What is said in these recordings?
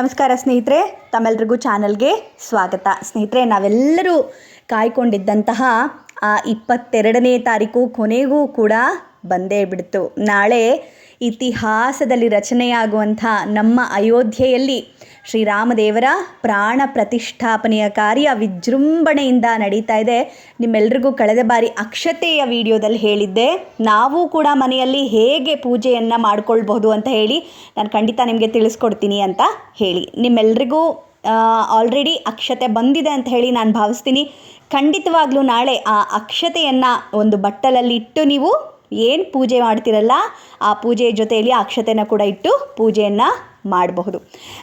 ನಮಸ್ಕಾರ ಸ್ನೇಹಿತರೆ, ತಮ್ಮೆಲ್ರಿಗೂ ಚಾನಲ್ಗೆ ಸ್ವಾಗತ. ಸ್ನೇಹಿತರೆ, ನಾವೆಲ್ಲರೂ ಕಾಯ್ಕೊಂಡಿದ್ದಂತಹ, ಆ, ಇಪ್ಪತ್ತೆರಡನೇ ತಾರೀಕು ಕೊನೆಗೂ ಕೂಡ ಬಂದೇ ಬಿಡ್ತು. ನಾಳೆ ಇತಿಹಾಸದಲ್ಲಿ ರಚನೆಯಾಗುವಂಥ ನಮ್ಮ ಅಯೋಧ್ಯೆಯಲ್ಲಿ ಶ್ರೀರಾಮದೇವರ ಪ್ರಾಣ ಪ್ರತಿಷ್ಠಾಪನೆಯ ಕಾರ್ಯ ವಿಜೃಂಭಣೆಯಿಂದ ನಡೀತಾ ಇದೆ. ನಿಮ್ಮೆಲ್ರಿಗೂ ಕಳೆದ ಬಾರಿ ಅಕ್ಷತೆಯ ವಿಡಿಯೋದಲ್ಲಿ ಹೇಳಿದ್ದೆ. ನಾವು ಕೂಡ ಮನೆಯಲ್ಲಿ ಹೇಗೆ ಪೂಜೆಯನ್ನು ಮಾಡಿಕೊಳ್ಬಹುದು ಅಂತ ಹೇಳಿ ನಾನು ಖಂಡಿತ ನಿಮಗೆ ತಿಳಿಸ್ಕೊಡ್ತೀನಿ ಅಂತ ಹೇಳಿ. ನಿಮ್ಮೆಲ್ರಿಗೂ ಆಲ್ರೆಡಿ ಅಕ್ಷತೆ ಬಂದಿದೆ ಅಂತ ಹೇಳಿ ನಾನು ಭಾವಿಸ್ತೀನಿ. ಖಂಡಿತವಾಗ್ಲೂ ನಾಳೆ ಆ ಅಕ್ಷತೆಯನ್ನು ಒಂದು ಬಟ್ಟಲಲ್ಲಿ ಇಟ್ಟು ನೀವು ಏನು ಪೂಜೆ ಮಾಡ್ತಿರಲ್ಲ, ಆ ಪೂಜೆಯ ಜೊತೆಯಲ್ಲಿ ಅಕ್ಷತೆಯನ್ನು ಕೂಡ ಇಟ್ಟು ಪೂಜೆಯನ್ನು ಮಾಡಬಹುದು.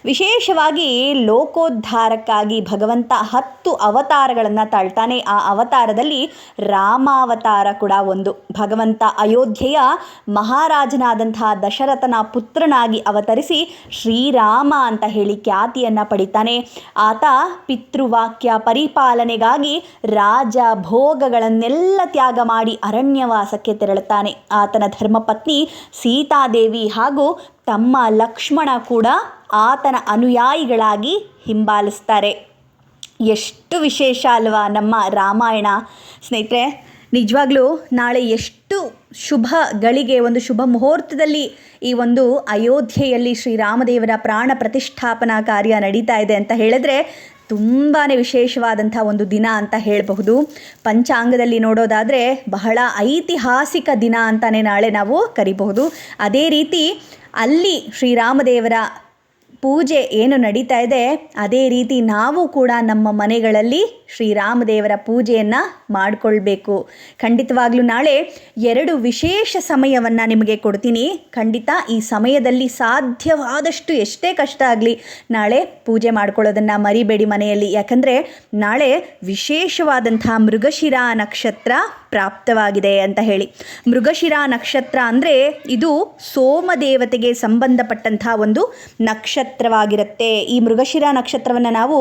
ವಿಶೇಷವಾಗಿ ಲೋಕೋದ್ಧಾರಕ್ಕಾಗಿ ಭಗವಂತ ಹತ್ತು ಅವತಾರಗಳನ್ನು ತಾಳ್ತಾನೆ. ಆ ಅವತಾರದಲ್ಲಿ ರಾಮಾವತಾರ ಕೂಡ ಒಂದು. ಭಗವಂತ ಅಯೋಧ್ಯೆಯ ಮಹಾರಾಜನಾದಂತಹ ದಶರಥನ ಪುತ್ರನಾಗಿ ಅವತರಿಸಿ ಶ್ರೀರಾಮ ಅಂತ ಹೇಳಿ ಖ್ಯಾತಿಯನ್ನು ಪಡಿತಾನೆ. ಆತ ಪಿತೃವಾಕ್ಯ ಪರಿಪಾಲನೆಗಾಗಿ ರಾಜ ಭೋಗಗಳನ್ನೆಲ್ಲ ತ್ಯಾಗ ಮಾಡಿ ಅರಣ್ಯವಾಸಕ್ಕೆ ತೆರಳುತ್ತಾನೆ. ಆತನ ಧರ್ಮಪತ್ನಿ ಸೀತಾದೇವಿ ಹಾಗೂ ತಮ್ಮ ಲಕ್ಷ್ಮಣ ಕೂಡ ಆತನ ಅನುಯಾಯಿಗಳಾಗಿ ಹಿಂಬಾಲಿಸ್ತಾರೆ. ಎಷ್ಟು ವಿಶೇಷ ಅಲ್ವಾ ನಮ್ಮ ರಾಮಾಯಣ. ಸ್ನೇಹಿತರೆ, ನಿಜವಾಗ್ಲೂ ನಾಳೆ ಎಷ್ಟು ಶುಭ ಗಳಿಗೆ, ಒಂದು ಶುಭ ಮುಹೂರ್ತದಲ್ಲಿ ಈ ಒಂದು ಅಯೋಧ್ಯೆಯಲ್ಲಿ ಶ್ರೀರಾಮದೇವರ ಪ್ರಾಣ ಪ್ರತಿಷ್ಠಾಪನಾ ಕಾರ್ಯ ನಡೀತಾ ಇದೆ ಅಂತ ಹೇಳಿದ್ರೆ ತುಂಬಾ ವಿಶೇಷವಾದಂಥ ಒಂದು ದಿನ ಅಂತ ಹೇಳಬಹುದು. ಪಂಚಾಂಗದಲ್ಲಿ ನೋಡೋದಾದರೆ ಬಹಳ ಐತಿಹಾಸಿಕ ದಿನ ಅಂತಲೇ ನಾಳೆ ನಾವು ಕರಿಬಹುದು. ಅದೇ ರೀತಿ ಅಲ್ಲಿ ಶ್ರೀರಾಮದೇವರ ಪೂಜೆ ಏನು ನಡೀತಾ ಇದೆ, ಅದೇ ರೀತಿ ನಾವು ಕೂಡ ನಮ್ಮ ಮನೆಗಳಲ್ಲಿ ಶ್ರೀರಾಮದೇವರ ಪೂಜೆಯನ್ನು ಮಾಡಿಕೊಳ್ಬೇಕು. ಖಂಡಿತವಾಗ್ಲೂ ನಾಳೆ ಎರಡು ವಿಶೇಷ ಸಮಯವನ್ನು ನಿಮಗೆ ಕೊಡ್ತೀನಿ. ಖಂಡಿತ ಈ ಸಮಯದಲ್ಲಿ ಸಾಧ್ಯವಾದಷ್ಟು ಎಷ್ಟೇ ಕಷ್ಟ ಆಗಲಿ ನಾಳೆ ಪೂಜೆ ಮಾಡ್ಕೊಳ್ಳೋದನ್ನು ಮರಿಬೇಡಿ ಮನೆಯಲ್ಲಿ. ಯಾಕಂದರೆ ನಾಳೆ ವಿಶೇಷವಾದಂಥ ಮೃಗಶಿರ ನಕ್ಷತ್ರ ಪ್ರಾಪ್ತವಾಗಿದೆ ಅಂತ ಹೇಳಿ. ಮೃಗಶಿರ ನಕ್ಷತ್ರ ಅಂದರೆ ಇದು ಸೋಮದೇವತೆಗೆ ಸಂಬಂಧಪಟ್ಟಂಥ ಒಂದು ನಕ್ಷತ್ರವಾಗಿರುತ್ತೆ. ಈ ಮೃಗಶಿರ ನಕ್ಷತ್ರವನ್ನು ನಾವು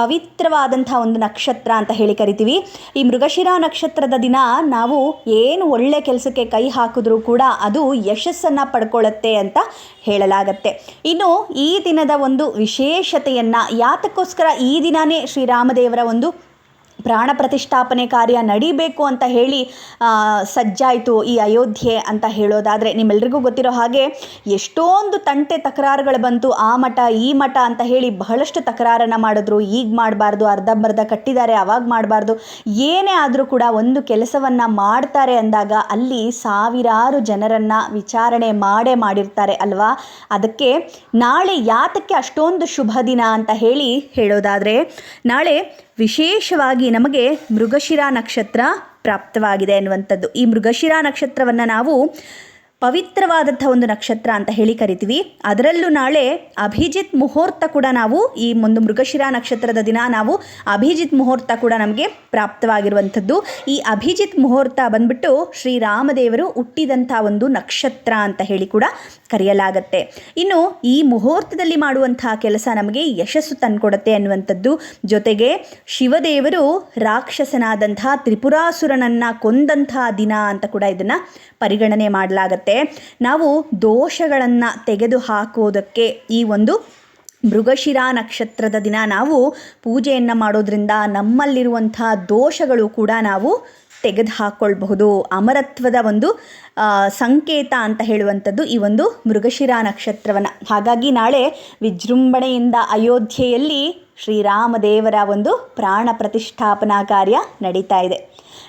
ಪವಿತ್ರವಾದಂಥ ಒಂದು ನಕ್ಷತ್ರ ಅಂತ ಹೇಳಿ ಕರಿತೀವಿ. ಈ ಮೃಗಶಿರ ನಕ್ಷತ್ರದ ದಿನ ನಾವು ಏನು ಒಳ್ಳೆ ಕೆಲಸಕ್ಕೆ ಕೈ ಹಾಕಿದ್ರೂ ಕೂಡ ಅದು ಯಶಸ್ಸನ್ನು ಪಡ್ಕೊಳ್ಳುತ್ತೆ ಅಂತ ಹೇಳಲಾಗತ್ತೆ. ಇನ್ನು ಈ ದಿನದ ಒಂದು ವಿಶೇಷತೆಯನ್ನು, ಯಾತಕ್ಕೋಸ್ಕರ ಈ ದಿನವೇ ಶ್ರೀರಾಮದೇವರ ಒಂದು ಪ್ರಾಣ ಪ್ರತಿಷ್ಠಾಪನೆ ಕಾರ್ಯ ನಡಿಬೇಕು ಅಂತ ಹೇಳಿ ಸಜ್ಜಾಯಿತು ಈ ಅಯೋಧ್ಯೆ ಅಂತ ಹೇಳೋದಾದರೆ ನಿಮ್ಮೆಲ್ರಿಗೂ ಗೊತ್ತಿರೋ ಹಾಗೆ ಎಷ್ಟೊಂದು ತಂಟೆ ತಕರಾರುಗಳು ಬಂತು, ಆ ಮಠ, ಈ ಮಠ ಅಂತ ಹೇಳಿ ಬಹಳಷ್ಟು ತಕರಾರನ್ನು ಮಾಡಿದ್ರು. ಈಗ ಮಾಡಬಾರ್ದು, ಅರ್ಧಂಬರ್ಧ ಕಟ್ಟಿದ್ದಾರೆ, ಅವಾಗ ಮಾಡಬಾರ್ದು. ಏನೇ ಆದರೂ ಕೂಡ ಒಂದು ಕೆಲಸವನ್ನು ಮಾಡ್ತಾರೆ ಅಂದಾಗ ಅಲ್ಲಿ ಸಾವಿರಾರು ಜನರನ್ನು ವಿಚಾರಣೆ ಮಾಡೇ ಮಾಡಿರ್ತಾರೆ ಅಲ್ವಾ? ಅದಕ್ಕೆ ನಾಳೆ ಯಾತಕ್ಕೆ ಅಷ್ಟೊಂದು ಶುಭ ದಿನ ಅಂತ ಹೇಳಿ ಹೇಳೋದಾದರೆ ನಾಳೆ ವಿಶೇಷವಾಗಿ ನಮಗೆ ಮೃಗಶಿರಾ ನಕ್ಷತ್ರ ಪ್ರಾಪ್ತವಾಗಿದೆ ಅನ್ನುವಂಥದ್ದು ಈ ಮೃಗಶಿರಾ ನಕ್ಷತ್ರವನ್ನು ನಾವು ಪವಿತ್ರವಾದಂಥ ಒಂದು ನಕ್ಷತ್ರ ಅಂತ ಹೇಳಿ ಕರಿತೀವಿ. ಅದರಲ್ಲೂ ನಾಳೆ ಅಭಿಜಿತ್ ಮುಹೂರ್ತ ಕೂಡ ನಾವು ಈ ಒಂದು ಮೃಗಶಿರ ನಕ್ಷತ್ರದ ದಿನ ನಾವು ಅಭಿಜಿತ್ ಮುಹೂರ್ತ ಕೂಡ ನಮಗೆ ಪ್ರಾಪ್ತವಾಗಿರುವಂಥದ್ದು. ಈ ಅಭಿಜಿತ್ ಮುಹೂರ್ತ ಬಂದ್ಬಿಟ್ಟು ಶ್ರೀರಾಮದೇವರು ಹುಟ್ಟಿದಂಥ ಒಂದು ನಕ್ಷತ್ರ ಅಂತ ಹೇಳಿ ಕೂಡ ಕರೆಯಲಾಗತ್ತೆ. ಇನ್ನು ಈ ಮುಹೂರ್ತದಲ್ಲಿ ಮಾಡುವಂತಹ ಕೆಲಸ ನಮಗೆ ಯಶಸ್ಸು ತಂದುಕೊಡುತ್ತೆ ಅನ್ನುವಂಥದ್ದು. ಜೊತೆಗೆ ಶಿವದೇವರು ರಾಕ್ಷಸನಾದಂಥ ತ್ರಿಪುರಾಸುರನನ್ನು ಕೊಂದಂಥ ದಿನ ಅಂತ ಕೂಡ ಇದನ್ನು ಪರಿಗಣನೆ ಮಾಡಲಾಗತ್ತೆ. ನಾವು ದೋಷಗಳನ್ನು ತೆಗೆದು ಹಾಕೋದಕ್ಕೆ ಈ ಒಂದು ಮೃಗಶಿರ ನಕ್ಷತ್ರದ ದಿನ ನಾವು ಪೂಜೆಯನ್ನು ಮಾಡೋದ್ರಿಂದ ನಮ್ಮಲ್ಲಿರುವಂಥ ದೋಷಗಳು ಕೂಡ ನಾವು ತೆಗೆದು ಹಾಕ್ಕೊಳ್ಬಹುದು ಅಮರತ್ವದ ಒಂದು ಸಂಕೇತ ಅಂತ ಹೇಳುವಂಥದ್ದು ಈ ಒಂದು ಮೃಗಶಿರ ನಕ್ಷತ್ರವನ್ನು. ಹಾಗಾಗಿ ನಾಳೆ ವಿಜೃಂಭಣೆಯಿಂದ ಅಯೋಧ್ಯೆಯಲ್ಲಿ ಶ್ರೀರಾಮದೇವರ ಒಂದು ಪ್ರಾಣ ಪ್ರತಿಷ್ಠಾಪನಾ ಕಾರ್ಯ ನಡೀತಾ ಇದೆ.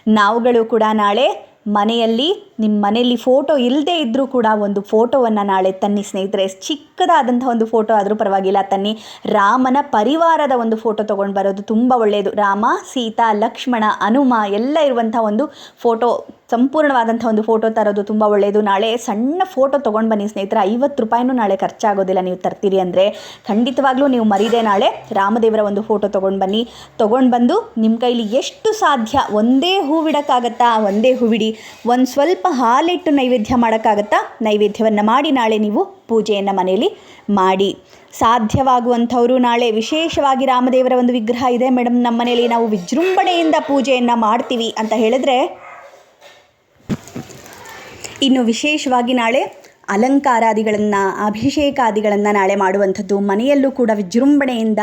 ನಾವುಗಳು ಕೂಡ ನಾಳೆ ಮನೆಯಲ್ಲಿ ನಿಮ್ಮ ಮನೆಯಲ್ಲಿ ಫೋಟೋ ಇಲ್ಲದೇ ಇದ್ದರೂ ಕೂಡ ಒಂದು ಫೋಟೋವನ್ನು ನಾಳೆ ತನ್ನಿ ಸ್ನೇಹಿತರೆ ಚಿಕ್ಕದಾದಂಥ ಒಂದು ಫೋಟೋ ಆದರೂ ಪರವಾಗಿಲ್ಲ. ತನ್ನಿ ರಾಮನ ಪರಿವಾರದ ಒಂದು ಫೋಟೋ ತೊಗೊಂಡು ಬರೋದು ತುಂಬ ಒಳ್ಳೆಯದು ರಾಮ, ಸೀತಾ, ಲಕ್ಷ್ಮಣ ಹನುಮ ಎಲ್ಲ ಇರುವಂಥ ಒಂದು ಫೋಟೋ ಸಂಪೂರ್ಣವಾದಂಥ ಒಂದು ಫೋಟೋ ತರೋದು ತುಂಬ ಒಳ್ಳೆಯದು ನಾಳೆ ಸಣ್ಣ ಫೋಟೋ ತೊಗೊಂಡು ಬನ್ನಿ ಸ್ನೇಹಿತರೆ. ಐವತ್ತು ರೂಪಾಯಿನೂ ನಾಳೆ ಖರ್ಚಾಗೋದಿಲ್ಲ ನೀವು ತರ್ತೀರಿ ಅಂದರೆ. ಖಂಡಿತವಾಗ್ಲೂ ನೀವು ಮರಿದೆ ನಾಳೆ ರಾಮದೇವರ ಒಂದು ಫೋಟೋ ತೊಗೊಂಡು ಬನ್ನಿ. ತೊಗೊಂಡು ಬಂದು ನಿಮ್ಮ ಕೈಲಿ ಎಷ್ಟು ಸಾಧ್ಯ, ಒಂದೇ ಹೂವಿಡೋಕ್ಕಾಗತ್ತಾ ಒಂದೇ ಹೂವಿಡಿ ಒಂದು ಸ್ವಲ್ಪ ಹಾಲಿಟ್ಟು ನೈವೇದ್ಯ ಮಾಡೋಕ್ಕಾಗತ್ತಾ? ನೈವೇದ್ಯವನ್ನು ಮಾಡಿ ನಾಳೆ ನೀವು ಪೂಜೆಯನ್ನು ಮನೆಯಲ್ಲಿ ಮಾಡಿ. ಸಾಧ್ಯವಾಗುವಂಥವರು ನಾಳೆ ವಿಶೇಷವಾಗಿ ರಾಮದೇವರ ಒಂದು ವಿಗ್ರಹ ಇದೆ ಮೇಡಮ್ ನಮ್ಮ ಮನೆಯಲ್ಲಿ ನಾವು ವಿಜೃಂಭಣೆಯಿಂದ ಪೂಜೆಯನ್ನು ಮಾಡ್ತೀವಿ ಅಂತ ಹೇಳಿದ್ರೆ, ಇನ್ನು ವಿಶೇಷವಾಗಿ ನಾಳೆ ಅಲಂಕಾರಾದಿಗಳನ್ನು, ಅಭಿಷೇಕಾದಿಗಳನ್ನು ನಾಳೆ ಮಾಡುವಂಥದ್ದು, ಮನೆಯಲ್ಲೂ ಕೂಡ ವಿಜೃಂಭಣೆಯಿಂದ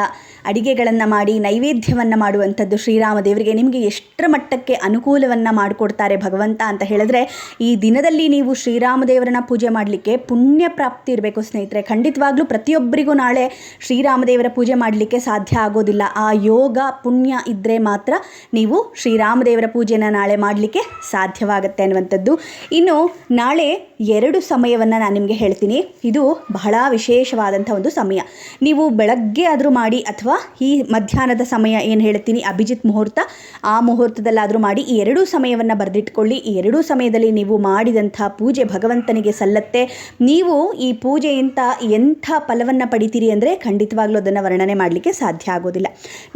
ಅಡಿಗೆಗಳನ್ನು ಮಾಡಿ, ನೈವೇದ್ಯವನ್ನು ಮಾಡುವಂಥದ್ದು ಶ್ರೀರಾಮದೇವರಿಗೆ ನಿಮಗೆ ಎಷ್ಟರ ಮಟ್ಟಕ್ಕೆ ಅನುಕೂಲವನ್ನು ಮಾಡಿಕೊಡ್ತಾರೆ ಭಗವಂತ ಅಂತ ಹೇಳಿದ್ರೆ, ಈ ದಿನದಲ್ಲಿ ನೀವು ಶ್ರೀರಾಮದೇವರನ್ನ ಪೂಜೆ ಮಾಡಲಿಕ್ಕೆ ಪುಣ್ಯ ಪ್ರಾಪ್ತಿ ಇರಬೇಕು ಸ್ನೇಹಿತರೆ. ಖಂಡಿತವಾಗ್ಲೂ ಪ್ರತಿಯೊಬ್ಬರಿಗೂ ನಾಳೆ ಶ್ರೀರಾಮದೇವರ ಪೂಜೆ ಮಾಡಲಿಕ್ಕೆ ಸಾಧ್ಯ ಆಗೋದಿಲ್ಲ. ಆ ಯೋಗ, ಪುಣ್ಯ ಇದ್ದರೆ ಮಾತ್ರ ನೀವು ಶ್ರೀರಾಮದೇವರ ಪೂಜೆನ ನಾಳೆ ಮಾಡಲಿಕ್ಕೆ ಸಾಧ್ಯವಾಗುತ್ತೆ ಅನ್ನುವಂಥದ್ದು. ಇನ್ನು ನಾಳೆ ಎರಡು ಸಮಯವನ್ನು ನಾನು ನಿಮಗೆ ಹೇಳ್ತೀನಿ. ಇದು ಬಹಳ ವಿಶೇಷವಾದಂಥ ಒಂದು ಸಮಯ. ನೀವು ಬೆಳಗ್ಗೆ ಆದರೂ ಮಾಡಿ ಅಥವಾ ಈ ಮಧ್ಯಾಹ್ನದ ಸಮಯ ಏನು ಹೇಳ್ತೀನಿ, ಅಭಿಜಿತ್ ಮುಹೂರ್ತ, ಆ ಮುಹೂರ್ತದಲ್ಲಾದರೂ ಮಾಡಿ ಈ ಎರಡೂ ಸಮಯವನ್ನು ಬರೆದಿಟ್ಕೊಳ್ಳಿ. ಈ ಎರಡೂ ಸಮಯದಲ್ಲಿ ನೀವು ಮಾಡಿದಂಥ ಪೂಜೆ ಭಗವಂತನಿಗೆ ಸಲ್ಲತ್ತೆ. ನೀವು ಈ ಪೂಜೆಯಿಂದ ಎಂಥ ಫಲವನ್ನು ಪಡಿತೀರಿ ಅಂದರೆ ಖಂಡಿತವಾಗ್ಲೂ ಅದನ್ನು ವರ್ಣನೆ ಮಾಡಲಿಕ್ಕೆ ಸಾಧ್ಯ ಆಗೋದಿಲ್ಲ.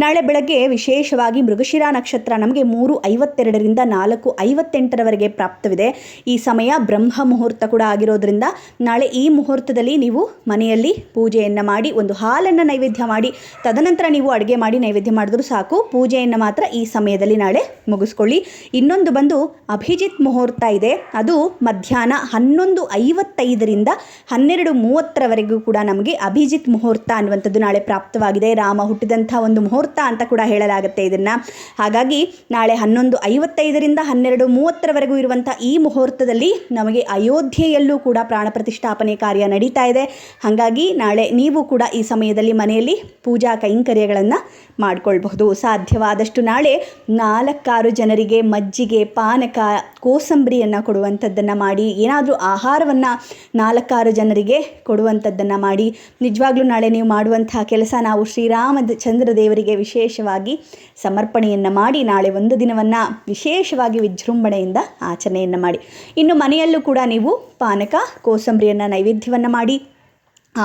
ನಾಳೆ ಬೆಳಗ್ಗೆ ವಿಶೇಷವಾಗಿ ಮೃಗಶಿರಾ ನಕ್ಷತ್ರ ನಮಗೆ ಮೂರು ಐವತ್ತೆರಡರಿಂದ ನಾಲ್ಕು ಐವತ್ತೆಂಟರವರೆಗೆ ಪ್ರಾಪ್ತವಿದೆ. ಈ ಸಮಯ ಬ್ರಹ್ಮ ಮುಹೂರ್ತ ಕೂಡ ಆಗಿರೋದ್ರಿಂದ ನಾಳೆ ಈ ಮುಹೂರ್ತದಲ್ಲಿ ನೀವು ಮನೆಯಲ್ಲಿ ಪೂಜೆಯನ್ನು ಮಾಡಿ ಒಂದು ಹಾಲನ್ನು ನೈವೇದ್ಯ ಮಾಡಿ, ತದನಂತರ ನೀವು ಅಡುಗೆ ಮಾಡಿ ನೈವೇದ್ಯ ಮಾಡಿದ್ರೂ ಸಾಕು. ಪೂಜೆಯನ್ನು ಮಾತ್ರ ಈ ಸಮಯದಲ್ಲಿ ನಾಳೆ ಮುಗಿಸ್ಕೊಳ್ಳಿ. ಇನ್ನೊಂದು ಬಂದು ಅಭಿಜಿತ್ ಮುಹೂರ್ತ ಇದೆ. ಅದು ಮಧ್ಯಾಹ್ನ ಹನ್ನೊಂದು ಐವತ್ತೈದರಿಂದ ಹನ್ನೆರಡು ಮೂವತ್ತರವರೆಗೂ ಕೂಡ ನಮಗೆ ಅಭಿಜಿತ್ ಮುಹೂರ್ತ ಅನ್ನುವಂಥದ್ದು ನಾಳೆ ಪ್ರಾಪ್ತವಾಗಿದೆ. ರಾಮ ಹುಟ್ಟಿದಂಥ ಒಂದು ಮುಹೂರ್ತ ಅಂತ ಕೂಡ ಹೇಳಲಾಗುತ್ತೆ ಇದನ್ನು. ಹಾಗಾಗಿ ನಾಳೆ ಹನ್ನೊಂದು ಐವತ್ತೈದರಿಂದ ಹನ್ನೆರಡು ಮೂವತ್ತರವರೆಗೂ ಇರುವಂಥ ಈ ಮುಹೂರ್ತದಲ್ಲಿ ನಮಗೆ ಅಯೋಧ್ಯೆಯಲ್ಲೂ ಕೂಡ ಪ್ರಾಣ ಪ್ರತಿಷ್ಠಾಪನೆ ಕಾರ್ಯ ನಡೀತಾ ಇದೆ. ಹಾಗಾಗಿ ನಾಳೆ ನೀವು ಕೂಡ ಈ ಸಮಯದಲ್ಲಿ ಮನೆಯಲ್ಲಿ ಪೂಜಾ ಕೈಂಕರ್ಯಗಳನ್ನು ಮಾಡಿಕೊಳ್ಬಹುದು. ಸಾಧ್ಯವಾದಷ್ಟು ನಾಳೆ ನಾಲ್ಕಾರು ಜನರಿಗೆ ಮಜ್ಜಿಗೆ, ಪಾನಕ, ಕೋಸಂಬರಿಯನ್ನು ಕೊಡುವಂಥದ್ದನ್ನು ಮಾಡಿ, ಏನಾದರೂ ಆಹಾರವನ್ನು ನಾಲ್ಕಾರು ಜನರಿಗೆ ಕೊಡುವಂಥದ್ದನ್ನು ಮಾಡಿ, ನಿಜವಾಗ್ಲೂ ನಾಳೆ ನೀವು ಮಾಡುವಂತಹ ಕೆಲಸ ನಾವು ಶ್ರೀರಾಮ ಚಂದ್ರ ದೇವರಿಗೆ ವಿಶೇಷವಾಗಿ ಸಮರ್ಪಣೆಯನ್ನು ಮಾಡಿ, ನಾಳೆ ಒಂದು ದಿನವನ್ನು ವಿಶೇಷವಾಗಿ ವಿಜೃಂಭಣೆಯಿಂದ ಆಚರಣೆಯನ್ನು ಮಾಡಿ. ಇನ್ನು ಮನೆಯಲ್ಲೂ ಕೂಡ ನೀವು ಪಾನಕ ಕೋಸಂಬರಿಯನ್ನು ನೈವೇದ್ಯವನ್ನು ಮಾಡಿ.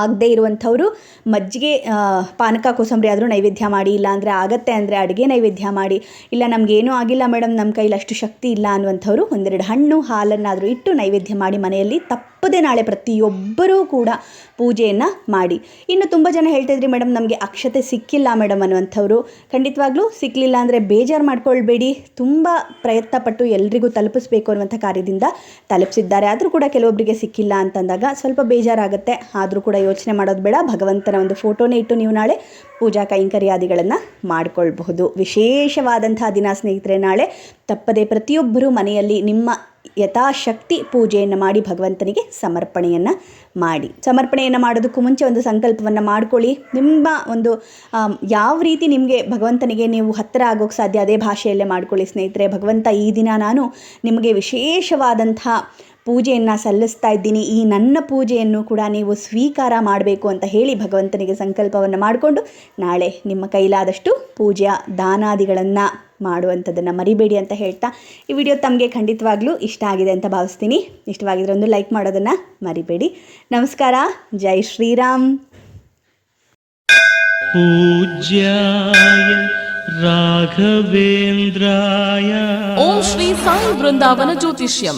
ಆಗದೇ ಇರುವಂಥವರು ಮಜ್ಜಿಗೆ ಪಾನಕ, ಕೋಸಂಬರಿ ಆದರೂ ನೈವೇದ್ಯ ಮಾಡಿ ಇಲ್ಲ ಅಂದರೆ ಆಗತ್ತೆ ಅಂದರೆ ಅಡುಗೆ ನೈವೇದ್ಯ ಮಾಡಿ, ಇಲ್ಲ ನಮಗೇನೂ ಆಗಿಲ್ಲ ಮೇಡಮ್ ನಮ್ಮ ಕೈಲಿ ಅಷ್ಟು ಶಕ್ತಿ ಇಲ್ಲ ಅನ್ನುವಂಥವ್ರು ಒಂದೆರಡು ಹಣ್ಣು, ಹಾಲನ್ನಾದರೂ ಇಟ್ಟು ನೈವೇದ್ಯ ಮಾಡಿ ಮನೆಯಲ್ಲಿ ತಪ್ಪದೇ ನಾಳೆ ಪ್ರತಿಯೊಬ್ಬರೂ ಕೂಡ ಪೂಜೆಯನ್ನು ಮಾಡಿ. ಇನ್ನು ತುಂಬ ಜನ ಹೇಳ್ತಿದ್ರಿ ಮೇಡಮ್, ನಮಗೆ ಅಕ್ಷತೆ ಸಿಕ್ಕಿಲ್ಲ ಮೇಡಮ್ ಅನ್ನುವಂಥವ್ರು. ಖಂಡಿತವಾಗ್ಲೂ ಸಿಕ್ಕಲಿಲ್ಲ ಅಂದರೆ ಬೇಜಾರು ಮಾಡ್ಕೊಳ್ಬೇಡಿ. ತುಂಬ ಪ್ರಯತ್ನಪಟ್ಟು ಎಲ್ರಿಗೂ ತಲುಪಿಸ್ಬೇಕು ಅನ್ನುವಂಥ ಕಾರ್ಯದಿಂದ ತಲುಪಿಸಿದ್ದಾರೆ. ಆದರೂ ಕೂಡ ಕೆಲವೊಬ್ಬರಿಗೆ ಸಿಕ್ಕಿಲ್ಲ ಅಂತಂದಾಗ ಸ್ವಲ್ಪ ಬೇಜಾರಾಗುತ್ತೆ. ಆದರೂ ಕೂಡ ಯೋಚನೆ ಮಾಡೋದು ಬೇಡ. ಭಗವಂತನ ಒಂದು ಫೋಟೋನೇ ಇಟ್ಟು ನೀವು ನಾಳೆ ಪೂಜಾ ಕೈಂಕರ್ಯಾದಿಗಳನ್ನು ಮಾಡಿಕೊಳ್ಬಹುದು. ವಿಶೇಷವಾದಂಥ ದಿನ ಸ್ನೇಹಿತರೆ, ನಾಳೆ ತಪ್ಪದೆ ಪ್ರತಿಯೊಬ್ಬರೂ ಮನೆಯಲ್ಲಿ ನಿಮ್ಮ ಯಥಾಶಕ್ತಿ ಪೂಜೆಯನ್ನು ಮಾಡಿ ಭಗವಂತನಿಗೆ ಸಮರ್ಪಣೆಯನ್ನು ಮಾಡಿ. ಸಮರ್ಪಣೆಯನ್ನು ಮಾಡೋದಕ್ಕೂ ಮುಂಚೆ ಒಂದು ಸಂಕಲ್ಪವನ್ನು ಮಾಡ್ಕೊಳ್ಳಿ. ನಿಮ್ಮ ಒಂದು ಯಾವ ರೀತಿ ನಿಮಗೆ ಭಗವಂತನಿಗೆ ನೀವು ಹತ್ತಿರ ಆಗೋಕ್ಕೆ ಸಾಧ್ಯ ಅದೇ ಭಾಷೆಯಲ್ಲೇ ಮಾಡ್ಕೊಳ್ಳಿ ಸ್ನೇಹಿತರೆ. ಭಗವಂತ ಈ ದಿನ ನಾನು ನಿಮಗೆ ವಿಶೇಷವಾದಂಥ ಪೂಜೆಯನ್ನು ಸಲ್ಲಿಸ್ತಾ ಇದ್ದೀನಿ. ಈ ನನ್ನ ಪೂಜೆಯನ್ನು ಕೂಡ ನೀವು ಸ್ವೀಕಾರ ಮಾಡಬೇಕು ಅಂತ ಹೇಳಿ ಭಗವಂತನಿಗೆ ಸಂಕಲ್ಪವನ್ನು ಮಾಡಿಕೊಂಡು ನಾಳೆ ನಿಮ್ಮ ಕೈಲಾದಷ್ಟು ಪೂಜೆಯ ದಾನಾದಿಗಳನ್ನು ಮಾಡುವಂಥದ್ದನ್ನು ಮರಿಬೇಡಿ ಅಂತ ಹೇಳ್ತಾ ಈ ವಿಡಿಯೋ ತಮಗೆ ಖಂಡಿತವಾಗ್ಲೂ ಇಷ್ಟ ಆಗಿದೆ ಅಂತ ಭಾವಿಸ್ತೀನಿ. ಇಷ್ಟವಾಗಿದ್ರೆ ಒಂದು ಲೈಕ್ ಮಾಡೋದನ್ನು ಮರಿಬೇಡಿ. ನಮಸ್ಕಾರ. ಜೈ ಶ್ರೀರಾಮ್. ಪೂಜ್ಯಾಯ ರಾಘವೇಂದ್ರಾಯ. ಓಂ ಶ್ರೀ ಸಾಯಿ ಬೃಂದಾವನ ಜ್ಯೋತಿಷ್ಯಂ.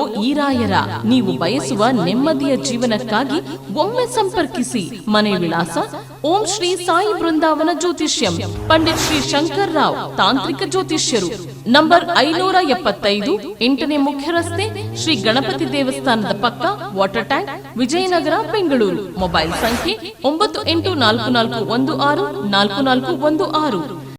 ಈ ಈರಾಯರ, ನೀವು ಬಯಸುವ ನೆಮ್ಮದಿಯ ಜೀವನಕ್ಕಾಗಿ ಒಮ್ಮೆ ಸಂಪರ್ಕಿಸಿ. ಮನೆ ವಿಳಾಸ, ಓಂ ಶ್ರೀ ಸಾಯಿ ಬೃಂದಾವನ ಜ್ಯೋತಿಷ್ಯಂ, ಪಂಡಿತ್ ಶ್ರೀ ಶಂಕರ್ ರಾವ್, ತಾಂತ್ರಿಕ ಜ್ಯೋತಿಷ್ಯರು. ನಂಬರ್ ಐನೂರ ಎಪ್ಪತ್ತೈದು, ಎಂಟನೇ ಮುಖ್ಯ ರಸ್ತೆ ಶ್ರೀ ಗಣಪತಿ ದೇವಸ್ಥಾನದ ಪಕ್ಕ, water tank, Vijayanagar, Bengaluru. Mobile ಸಂಖ್ಯೆ ಒಂಬತ್ತು ಎಂಟು ನಾಲ್ಕು ನಾಲ್ಕು ಒಂದು ಆರು, ನಾಲ್ಕು ನಾಲ್ಕು ಒಂದು ಆರು.